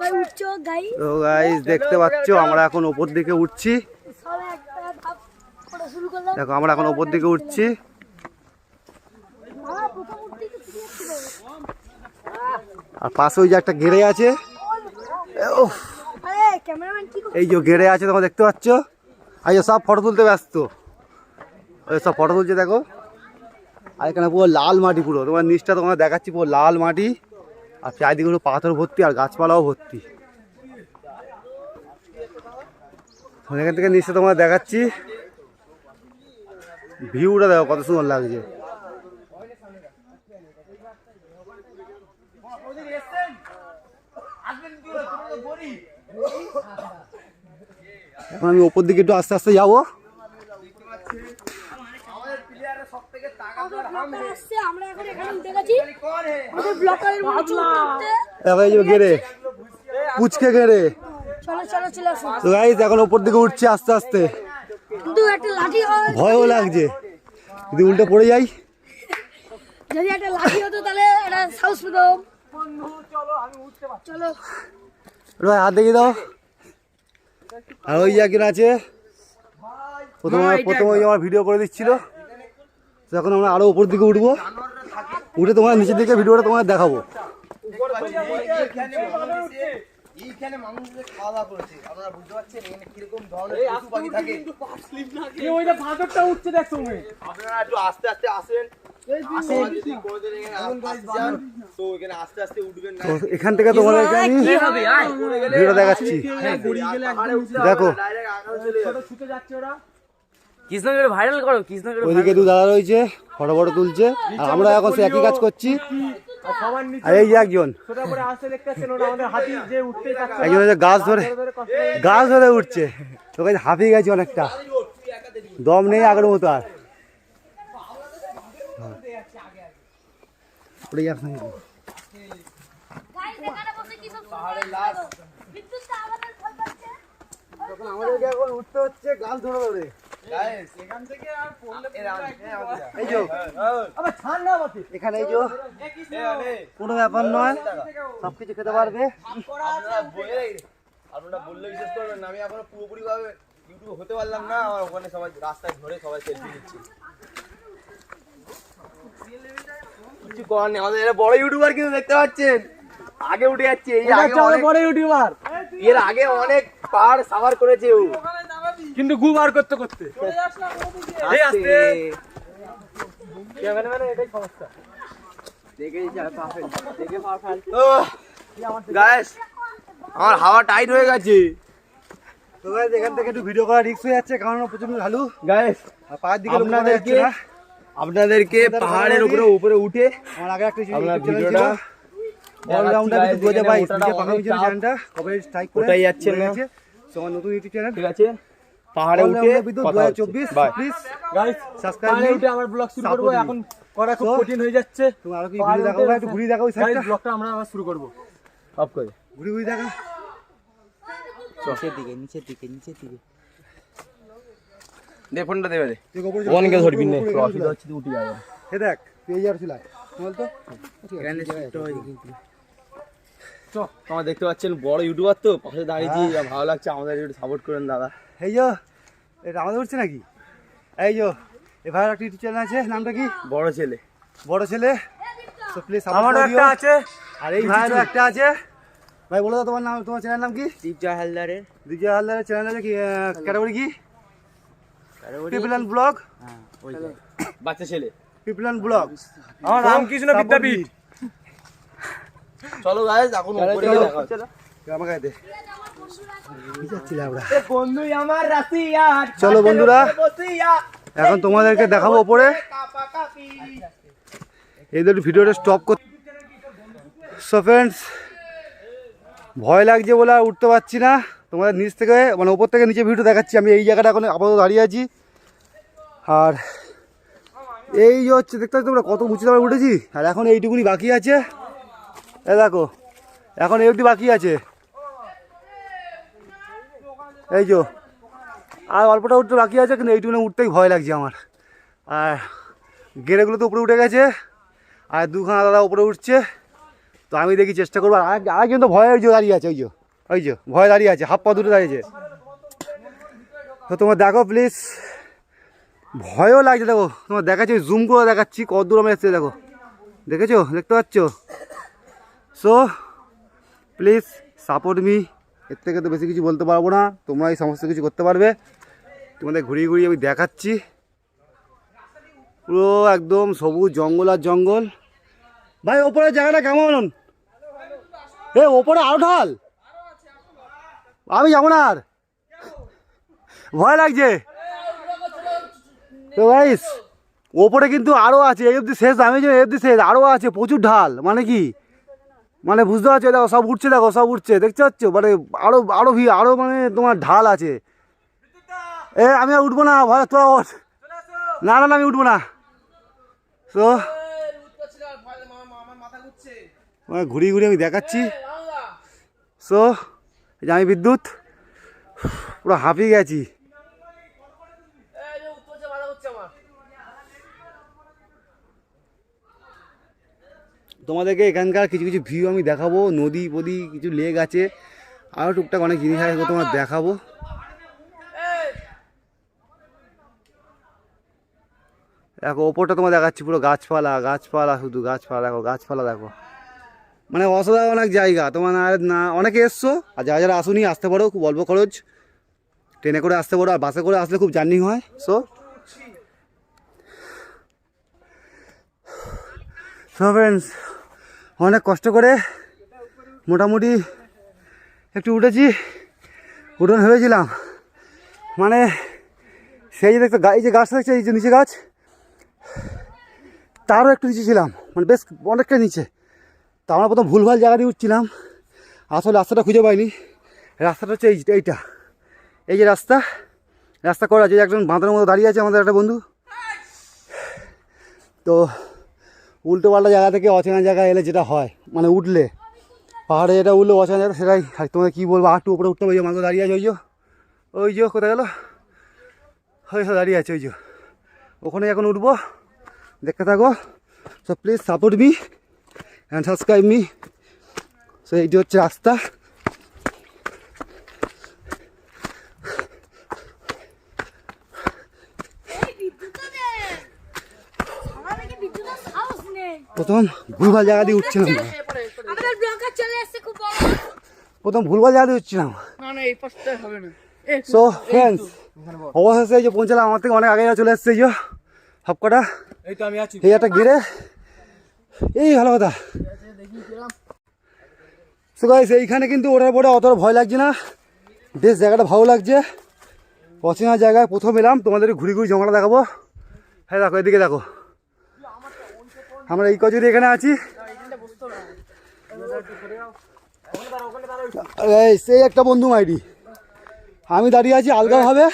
সবাই উঠছো গাই তো গাইস দেখতে পাচ্ছ আমরা এখন ওপর দিকে উঠছি। দেখো আমরা এখন ওপর দিকে উঠছি। আর পাশে ওই যে একটা ঘেরে আছে। এই যে ঘেরে আছে তোমরা দেখতে পাচ্ছ? আর সব ফটো তুলতে ব্যস্ত। ওই সব ফটো তুলছে দেখো। আর এখানে পুরো লাল মাটি পুরো। তোমার নিচটা তোমার দেখাচ্ছি পুরো লাল মাটি। আর চারিদিকে পুরো পাথর ভর্তি আর গাছপালাও ভর্তি। এখান থেকে নিচটা তোমার দেখাচ্ছি। ভিউটা দেখো কত সুন্দর লাগছে। এখন আমি ওপর দিকে একটু আস্তে আস্তে যাব। আমরা এখন এখানে উঠে গেছি। আমাদের ব্লকারের হচ্ছে উঠতে উঠতে দেখো এই যে ঘেরে। পুচকে ঘেরে। চলো চলো চলে তো এখন ওপর দিকে উঠছি আস্তে আস্তে। কিন্তু একটা লাঠি ভয়ও লাগছে। যদি উল্টে পড়ে যাই। যদি একটা লাঠি হতো তাহলে এটা সাহস পেতাম। চলো ওরে ভাই হাত দেখিয়ে দাও। আর ওই যে একজন আছে প্রথমে প্রথমে ওই আমার ভিডিও করে দিচ্ছিল। তো এখন আমরা আরও উপর দিকে উঠবো উঠে তোমার নিচের দিকে ভিডিওটা তোমার দেখাবো এইখানে মানুষদের খাওয়া দাওয়া করেছে আপনারা বুঝতে পারছেন এখানে কীরকম ধরনের পশু পাখি থাকে আপনারা একটু আস্তে এখানে আসতে আস্তে থেকে ভিডিও দেখাচ্ছি দেখো কৃষ্ণগড়ে ভাইরাল করো কৃষ্ণগড়ে ওইদিকে দু দাদা রয়েছে ফটো ফটো তুলছে আর আমরা এখন সে একই কাজ করছি। আর এই যে একজন। একজন গাছ ধরে গাছ ধরে উঠছে। তো কাছে হাঁপিয়ে গেছে অনেকটা। দম নেই আগের মতো আর। আমাদেরকে এখন উঠতে হচ্ছে গাছ ধরে ধরে। এখান এই যে। কোনো ব্যাপার নয়। সব কিছু খেতে পারবে। আপনারা বললে বিশেষ করবেন আমি এখনও পুরোপুরি ভাবে ইউটিউবে হতে পারলাম না আমার ওখানে সবাই রাস্তায় ধরে সবাই সেলফি নিচ্ছে। কিছু করার নেই আমাদের এরা বড় ইউটিউবার কিন্তু দেখতে পাচ্ছেন। আগে উঠে যাচ্ছে এই আগে অনেক বড় ইউটিউবার এর আগে অনেক পাহাড় সাভার করেছে ও। কিন্তু গু বার করতে করতে। এই আস্তে। গাইস আমার হাওয়া টাইট হয়ে গেছে। তো guys, এখান থেকে একটু ভিডিও করা রিস্ক হয়ে যাচ্ছে কারণ প্রচণ্ড ঢালু গাইস আর পায়ের দিকে আপনাদেরকে আপনাদেরকে পাহাড়ের উপরে উপরে উঠে আমার আগে একটা ভিডিওটা অলরাউন্ডার কিন্তু দু হাজার বাইশ ওটাটা নিজে পাকা অনেক মিছিল চাপ। চ্যানেলটা কবে স্ট্রাইক করে যাচ্ছে আমার নতুন ইউটিউব চ্যানেল ঠিক আছে। পাহাড়ে উঠে দু কথা। চব্বিশ. প্লিজ গাইস সাবস্ক্রাইব উঠে আমার ব্লগ শুরু করব। এখন করা খুব কঠিন হয়ে যাচ্ছে। তুমি আরও কি দেখাবো একটু ঘুরে দেখাও ওই গাইস ব্লগটা আমরা আবার শুরু করব। অফ করে। ঘুরে ঘুরে দেখা। নিচের দিকে নিচের দিকে নিচের দিকে। দে ফোনটা রে গোপরে ওখানে গিয়ে ধরবি না। অসুবিধা হচ্ছে তুই উঠে যাবে। এ দেখ এই আর ছিল। বল তো। চ তোমার দেখতে পাচ্ছেন বড় ইউটিউবার তো পাশে দাঁড়িয়েছি ভালো লাগছে আমাদের একটু সাপোর্ট করেন দাদা। এই যো আমাদের উঠছে নাকি? এই যো এ ভাইয়ের একটা চ্যানেল আছে নামটা কি? বড় ছেলে। বড় ছেলে? তো প্লিজ আমারও একটা আছে। আর এই ভাইয়েরও একটা আছে। ভাই বলো তো তোমার নাম তোমার চ্যানেল নাম কি? দীপজয় হালদারের। দিজয় হালদারের চ্যানেল আছে কি ক্যাটাগরি কি? পিপল অ্যান্ড ব্লগ বাচ্চা ছেলে। পিপল অ্যান্ড ব্লগ আমার রামকৃষ্ণ বিদ্যাপীঠ। চলো গাইস এখন উপরে দেখা আমাকে দে। চলো বন্ধুরা এখন তোমাদেরকে দেখাবো ওপরে। এদের ভিডিওটা স্টপ কর সো ফ্রেন্ডস ভয় লাগছে বলে আর উঠতে পারছি না। তোমাদের নিচ থেকে মানে ওপর থেকে নিচে ভিডিও দেখাচ্ছি। আমি এই জায়গাটা এখন আপাতত দাঁড়িয়ে আছি। আর এই যে হচ্ছে দেখতে পাচ্ছ তোমরা কত উঁচু দাঁড়িয়ে উঠেছি? আর এখন এইটুকুনি বাকি আছে। এ দেখো এখন এই অবধি বাকি আছে। এই যো, আর অল্পটা উঠতে বাকি আছে, কিন্তু এইটুকুনে উঠতেই ভয় লাগছে আমার। আর গেড়েগুলো তো উপরে উঠে গেছে, আর দুখানা দাদা উপরে উঠছে। তো আমি দেখি চেষ্টা করব, আর আরেকজন তো ভয়ে ওই যে দাঁড়িয়ে আছে ওই যে ওই যে, ভয়ে দাঁড়িয়ে আছে হাফ পা দুটো দাঁড়িয়েছে। তো তোমার দেখো প্লিজ ভয়ও লাগছে, দেখো, তোমার দেখাচ্ছি জুম করে দেখাচ্ছি, কত দূর আমরা এসেছি, দেখো। দেখেছ? দেখতে পাচ্ছ? সো প্লিজ সাপোর্ট মি এর থেকে তো বেশি কিছু বলতে পারব না। তোমরা এই সমস্ত কিছু করতে পারবে। তোমাদের ঘুরিয়ে ঘুরিয়ে আমি দেখাচ্ছি। পুরো একদম সবুজ জঙ্গল আর জঙ্গল। ভাই, ওপরের জায়গাটা কেমন এ, ওপরে আরও ঢাল? আমি যাব না আর। ভয় লাগছে। তো গাইস ওপরে কিন্তু আরও আছে, এই অবধি শেষ, আমি যে এই অবধি শেষ আরও আছে, প্রচুর ঢাল। মানে কি? মানে বুঝতে পারছ? দেখো, সব উঠছে, দেখো, সব উঠছে। দেখতে পাচ্ছ? মানে আরও আরও ভি আরও মানে তোমার ঢাল আছে। এ, আমি আর উঠবো না, ভয় তো না না আমি উঠবো না। তো মানে ঘুরিয়ে ঘুরিয়ে আমি দেখাচ্ছি। সো আমি বিদ্যুৎ। পুরো হাঁপিয়ে গেছি। তোমাদেরকে এখানকার কিছু কিছু ভিউ আমি দেখাবো, নদী ফদি, কিছু লেক আছে আরও টুকটাক অনেক জিনিস আছে তোমার দেখাবো। দেখো, ওপরটা তোমার দেখাচ্ছি পুরো গাছপালা গাছপালা শুধু গাছপালা, দেখো গাছপালা দেখো। মানে অসাধারণ এক জায়গা, তোমার না, অনেকে এসছো, আর যারা যারা আসুনি, আসতে পারো, খুব অল্প খরচ। ট্রেনে করে আসতে পারো, আর বাসে করে আসলে খুব জার্নি হয় সো সো ফ্রেন্ডস অনেক কষ্ট করে মোটামুটি একটু উঠেছি, উঠোন ভেবেছিলাম। মানে সেই যে দেখতে এই যে গাছটা দেখছে, এই যে নিচে গাছ, তারও একটু নিচে ছিলাম। মানে বেশ অনেকটা নিচে। তা আমরা প্রথম ভুলভাল জায়গা দিয়ে উঠছিলাম। আসলে রাস্তাটা খুঁজে পাইনি। রাস্তাটা হচ্ছে এই এইটা। এই যে রাস্তা রাস্তা করা আছে একজন বাঁধের মতো দাঁড়িয়ে আছে আমাদের একটা বন্ধু। তো উল্টো পাল্টা জায়গা থেকে অচেনা জায়গায় এলে যেটা হয় মানে উঠলে। পাহাড়ে যেটা উঠলে অচেনা জায়গা, সেটাই। তোমাদের কী বলব একটু উপরে উঠতে হবে যে মানুষ দাঁড়িয়ে আছে, ওই যে। ওই যে, কোথায় গেলো? ওই সব দাঁড়িয়ে আছে, ওই যে। ওখানে এখন উঠবো। দেখতে থাকো। So please support me and subscribe me so এইটি হচ্ছে রাস্তা এই বিদ্যুৎ দে আমাদেরকে বিদ্যুতের সাহস নেই প্রথম ভুলভাল জায়গা দিয়ে উঠছিলাম। না। আমাদের ব্লকার চলে এসেছে খুব বড়। প্রথম ভুলভাল জায়গা দিয়ে উঠছিলাম। না না এই পাশটা হবে না। সো ফ্রেন্ডস অবশেষে এই যে পৌঁছালাম আমার থেকে অনেক আগে চলে এসছে এই যে সবকটা। এই তো আমি আছি। এই একটা গিরে। এই ভালো কথা। তো গাইস এইখানে কিন্তু ওঠার পরে অতটা ভয় লাগছে না। বেশ জায়গাটা ভালো লাগছে। অচেনা জায়গায় প্রথম এলাম তোমাদের ঘুরি ঘুরি জমাটা দেখাবো। হ্যাঁ দেখো এদিকে দেখো। আমরা এই কজুরি এখানে আছি। এই, সেই একটা বন্ধু মাইডি আমি দাঁড়িয়ে আছি আলগাভাবে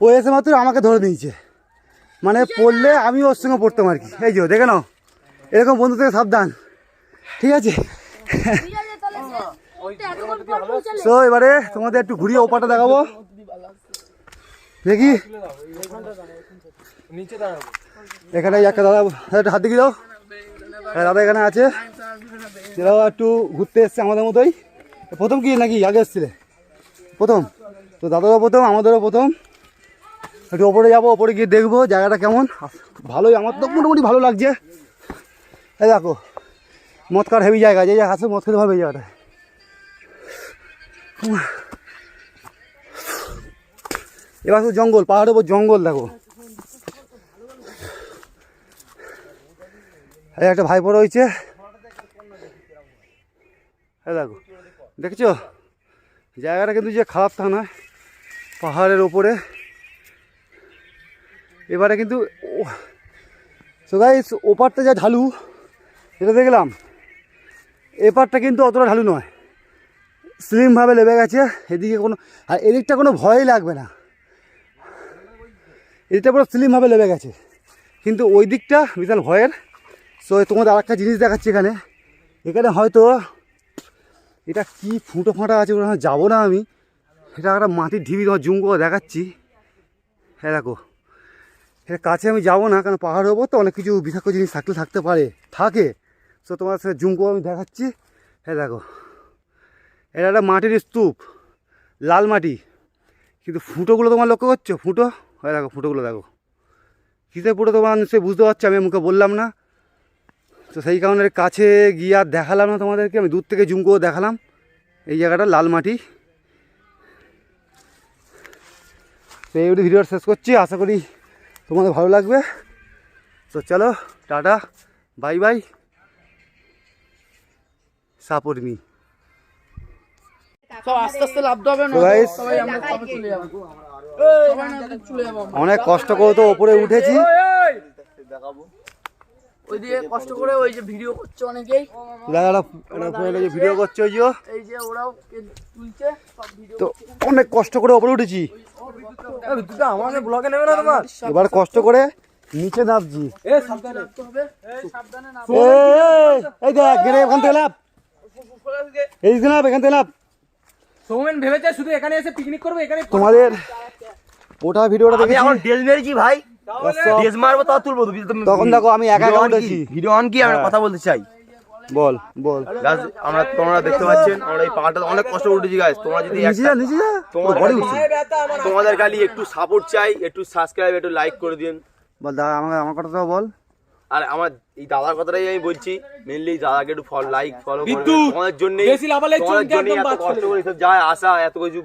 ও এসে মাত্র আমাকে ধরে নিয়েছে। মানে পড়লে আমি ওর সঙ্গে পড়তাম আর কি। এই যে, দেখে নাও। এরকম বন্ধু থেকে সাবধান। ঠিক আছে? তো এবারে তোমাদের একটু ঘুরিয়ে ওপাটা দেখাবো। দেখি। নিচে দাঁড়াবো। এখানে একটা দাদা একটা হাত দিকে দাও। হ্যাঁ দাদা এখানে আছে। এরাও একটু ঘুরতে এসছে আমাদের মতোই। প্রথম কি নাকি? আগে এসছিলে? প্রথম? তো দাদারও প্রথম, আমাদেরও প্রথম। একটু ওপরে যাব, ওপরে গিয়ে দেখব, জায়গাটা কেমন। ভালোই, আমার তো মোটামুটি ভালো লাগছে। এই দেখো মদ কার হেভি জায়গা, যে আছে মদ খেতে এই জায়গাটা এবার তো জঙ্গল, পাহাড়ের উপর জঙ্গল, দেখো। এই একটা ভাইপো রয়েছে। দেখো, দেখছ? জায়গাটা কিন্তু যে খারাপ তা নয়, পাহাড়ের ওপরে এবারে কিন্তু ওপারটা যা ঢালু, এটা দেখলাম। এপারটা কিন্তু অতটা ঢালু নয়। স্লিমভাবে লেবে গেছে, এদিকে কোনো, আর এদিকটা কোনো ভয়ই লাগবে না। এদিকটা পুরো স্লিমভাবে লেবে গেছে। কিন্তু ওই দিকটা বিশাল ভয়ের। সো তোমাদের আর একটা জিনিস দেখাচ্ছি এখানে। এখানে হয়তো এটা কি ফুটো ফাঁটা আছে ওখানে যাব না আমি। এটা একটা মাটির ঢিবি, তোমার জুম করে দেখাচ্ছি। হ্যাঁ দেখো। এর কাছে আমি যাব না, কারণ পাহাড়ের ওপর তো অনেক কিছু বিষাক্ত জিনিস থাকলে থাকতে পারে, থাকে। সো তোমার সাথে জুম করে আমি দেখাচ্ছি। হ্যাঁ দেখো। এটা একটা মাটির স্তূপ, লাল মাটি। কিন্তু ফুটোগুলো তোমার লক্ষ্য করছ? ফুটো? হ্যাঁ দেখো, ফুটোগুলো দেখো। কিসের ফুটো তোমার নিশ্চয়ই বুঝতে পারছ? আমি মুখে বললাম না। তো সেই কারণে কাছে গিয়ে আর দেখালাম না তোমাদেরকে আমি দূর থেকে জুম করে দেখালাম। এই জায়গাটা লাল মাটি। তো এই ভিডিওটা শেষ করছি আশা করি তোমাদের ভালো লাগবে। তো চলো tata bye bye. Support me. অনেক কষ্ট করে তো ওপরে উঠেছি। ওই দিকে কষ্ট করে ওই যে ভিডিও করছে অনেকেই। ভিডিও করছে ওই যে। এই যে ওরাও তুলছে তো অনেক কষ্ট করে ওপরে উঠেছি। নেবে না তোমার? এবার কষ্ট করে নিচে নামছি। এ সাবধানে নামতে হবে। সাবধানে নাম। এই, দেখ গেলে এখান থেকে লাভ এই দিকে লাভ এখান থেকে লাভ সৌমেন ভেবেছে শুধু এখানে এসে পিকনিক করবে এখানে তোমাদের ওটা ভিডিওটা আমি দেখেছি? এখন মেরেছি ভাই। ডেজ মারবো তা। তুলবো তখন দেখো আমি একা একা উঠেছি। ভিডিও অন কি? আমি হ্যাঁ। কথা বলতে চাই। বল বল। Guys, আমরা তোমরা দেখতে পাচ্ছেন আমরা এই পাহাড়টা অনেক কষ্ট করে উঠেছি গাইস তোমরা যদি নিচে যা নিচে যা। তোমার বডি উঠছে তোমাদের খালি একটু সাপোর্ট চাই একটু সাবস্ক্রাইব একটু লাইক করে দিন। বল দাদা আমার আমার কথা তো বল। আর আমার এই দাদার কথাটাই আমি বলছি মেনলি দাদাকে একটু ফলো লাইক ফলো! তোমাদের জন্য চমকে কষ্ট করে সব যায় আসা এত কিছু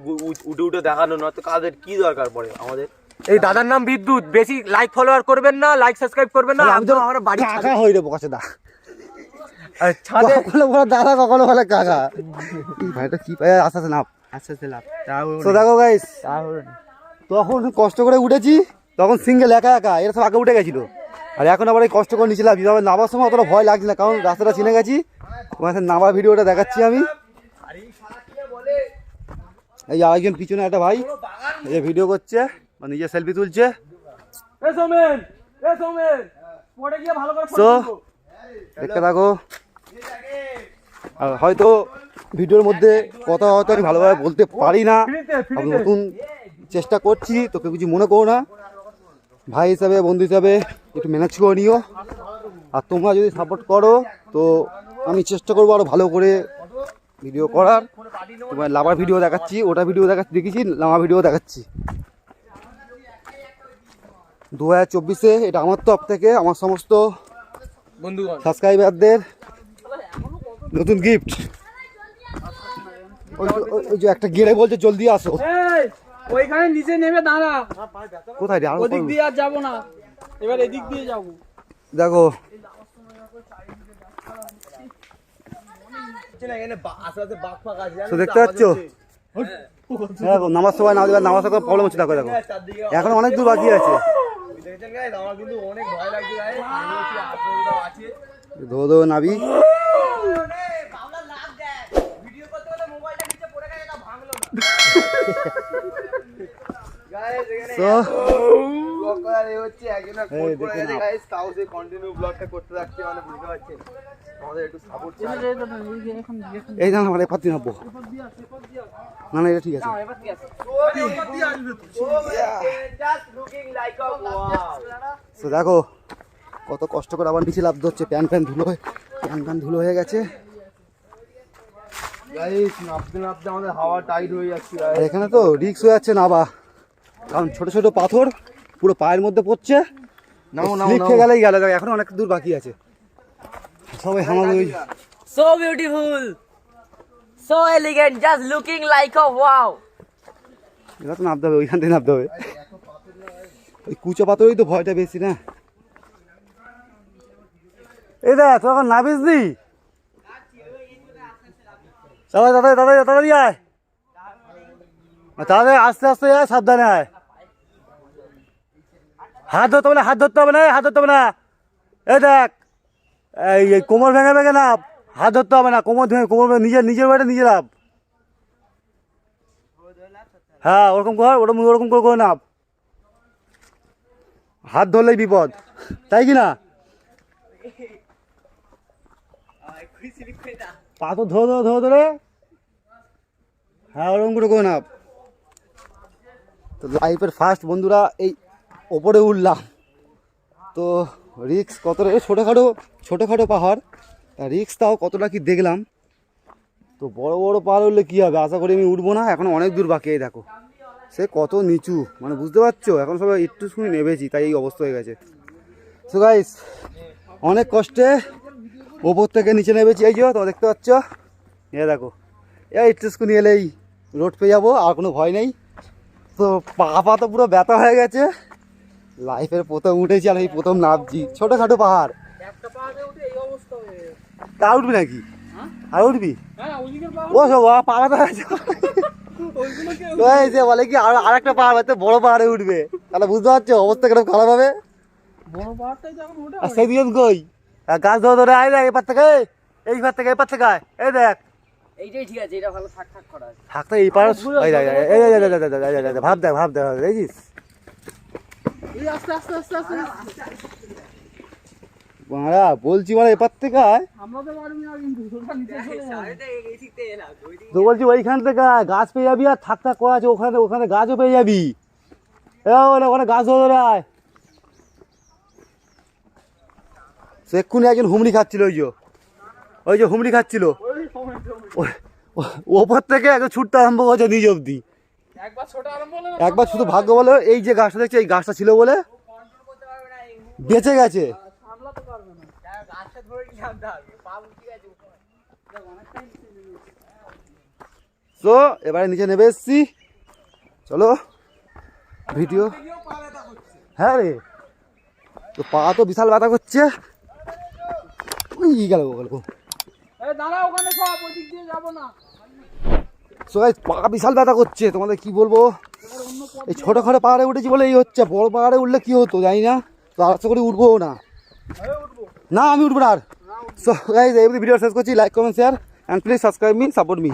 উঠে উঠে দেখানো না তো কাদের কি দরকার পড়ে আমাদের? এই দাদার নাম বিদ্যুৎ। বেশি লাইক ফলোয়ার করবেন না লাইক সাবস্ক্রাইব করবেন না। আমি তো আমার বাড়ি কাকা হয়ে রে বকাছে দা। ছাদে কখনো বলে দাদা কখনো বলে কাকা। ভাইটা কি পায় আস্তে আস্তে নাপ আচ্ছা আচ্ছা লাভ তো দেখো গাইস তখন কষ্ট করে উঠেছি তখন সিঙ্গেল একা একা এরা সব আগে উঠে গেছিল। আর এখন আবার এই কষ্ট করে নিচে লাভ নামার সময় অতটা ভয় লাগছে না কারণ রাস্তাটা চিনে গেছি। তোমার নামার ভিডিওটা দেখাচ্ছি আমি। এই আরেকজন পিছনে একটা ভাই এই ভিডিও করছে। নিজে সেলফি তুলছে? দেখতে থাকো। হয়তো ভিডিওর মধ্যে কথা হয়তো আমি ভালোভাবে বলতে পারি না। আমি নতুন চেষ্টা করছি তোকে কিছু মনে করো না। ভাই হিসাবে বন্ধু হিসাবে একটু ম্যানেজ করে নিও। আর তোমরা যদি সাপোর্ট করো তো আমি চেষ্টা করব আরও ভালো করে ভিডিও করার। তোমার লাভার ভিডিও দেখাচ্ছি ওটা ভিডিও দেখাচ্ছি দেখেছি লামা ভিডিও দেখাচ্ছি। দু হাজার চব্বিশে এটা আমার তরফ থেকে আমার সমস্ত বন্ধুগণ। সাবস্ক্রাইবারদের নতুন গিফট ওই যে- ওই- ওই যে একটা গেড়ে বলছে জলদি আসো। ওইখানে নিচে নেমে দাঁড়া। কোথায় রে? ওদিক দিয়ে আর যাব না। এবার এদিক দিয়ে যাব। দেখো। দেখতে পাচ্ছ? দেখো নামার সময় না দেবার নামার সময় প্রবলেম হচ্ছে দেখো দেখো। এখন অনেক দূর বাকি আছে। ধো ধো নাবি। তো ব্লগ করার এ হচ্ছে একজন এই কোড করে দেখে গেছে গাইস তাও সে কন্টিনিউ ব্লগটা করতে থাকছে মানে বুঝতে পারছেন আমাদের একটু সাপোর্ট চাই। এখন এখন এই না মানে না না এটা ঠিক আছে। তো দেখো কত কষ্ট করে আবার নিচে লাভ হচ্ছে। প্যান প্যান ধুলো হয়ে প্যান প্যান ধুলো হয়ে গেছে। গাইস নাপতে নাপতে আমাদের হাওয়া টাইট হয়ে যাচ্ছে আর এখানে তো রিক্স হয়ে যাচ্ছে নাবা। কারণ ছোট ছোট পাথর। পুরো পায়ের মধ্যে পড়ছে। স্লিপ গেলেই গেল। এখন অনেক দূর বাকি আছে। সবাই ওই So beautiful. So elegant, just looking like a wow. এটা তো নামতে হবে ওইখান থেকে নামতে হবে। ওই কুচো পাথরেই তো ভয়টা বেশি না? এই দেখ তুই এখন নাবিস নি? তাড়াতাড়ি তাড়াতাড়ি তাড়াতাড়ি তাড়াতাড়ি আয়। আর তাড়াতাড়ি আস্তে আস্তে আয় সাবধানে আয়। হাত ধরতে হবে না, হাত ধরতে হবে না হাত ধরতে হবে না। এই দেখ, এই কোমর ভেঙে ভেঙে না হাত ধরতে হবে না, কোমর ভেঙে কোমর ভেঙে, নিজের নিজের বাড়িতে নিজের লাভ। হ্যাঁ ওরকম কর, ওরকম ওরকম করে করে নাপ হাত ধরলেই বিপদ, তাই কি না? পা তো ধরে ধরে ধরে ধরে। হ্যাঁ ওরকম করে করে নাপ তো লাইফের ফার্স্ট বন্ধুরা, এই ওপরে উঠলাম। তো রিক্স কত রে ছোটোখাটো ছোটোখাটো পাহাড়, তা রিক্স তাও কতটা কি দেখলাম। তো বড় বড় পাহাড় উঠলে কী হবে? আশা করি আমি উঠবো না, এখন অনেক দূর বাকি দেখো। সে কত নিচু মানে বুঝতে পারছ? এখন সবাই একটু শুনে নেবেছি তাই এই অবস্থা হয়ে গেছে। সো গাইস অনেক কষ্টে ওপর থেকে নিচে নেবেছি এই যে, তোমরা দেখতে পাচ্ছ? এ দেখো, এ একটু শুনি এলেই রোড পেয়ে যাব, আর কোনো ভয় নেই। তো পা পা তো পুরো ব্যথা হয়ে গেছে। লাইফের প্রথম উঠেছি আর এই প্রথম নামছি। ছোটোখাটো পাহাড়। একটা পাহাড়ে উঠে এই অবস্থা হয়ে গেছে। তা উঠবি নাকি? আর উঠবি? হ্যাঁ পাহাড় ও সব পা ব্যথা ওই যে বলে কি আর আরেকটা পাহাড় হয়তো বড় পাহাড়ে উঠবে। তাহলে বুঝতে পারছ অবস্থা কীরকম খারাপ হবে? আর সেই দুজন কই? আর গাছ ধরে ধরে আয় দেখ এপার থেকে এই পার থেকে এপার থেকে আয়। এই দেখ। এইটাই ঠিক আছে এটা ভালো থাক থাক করা আছে। থাকতে এই পার ভাব দেখ ভাব দেখ দেখছিস এই আস্তে আস্তে আস্তে আস্তে বাড়া বলছি মানে এপার থেকে আয়। তো বলছি ওইখান থেকে গাছ পেয়ে যাবি আর থাক থাক করা আছে, ওখানে ওখানে গাছও পেয়ে যাবি। ওখানে গাছ ধরে এক্ষুনি একজন হুমড়ি খাচ্ছিল, ওই যে। ওই যে হুমড়ি খাচ্ছিল। ওপর থেকে একদম ছুটতে আরম্ভ করছে নিজ অব্দি একবার শুধু ভাগ্য বলো এই যে গাছটা দেখছি এই গাছটা ছিল বলে? বেঁচে গেছে। তো এবারে নিচে নেমে এসছি। চলো ভিডিও। হ্যাঁ রে। তো পা তো বিশাল ব্যথা করছে। গেল গেল দাঁড়া ওখানে সব ওই দিক দিয়ে যাব না। সবাই পা বিশাল ব্যথা করছে। তোমাদের কি বলব? এই ছোটোখাটো পাহাড়ে উঠেছি বলে এই হচ্ছে। বড় পাহাড়ে উঠলে কি হতো জানি না। তো আশা করি উঠবো না। না, আমি উঠবো না আর। সো গাইজ এই ভিডিও শেষ করছি। Like comment share and please subscribe me support me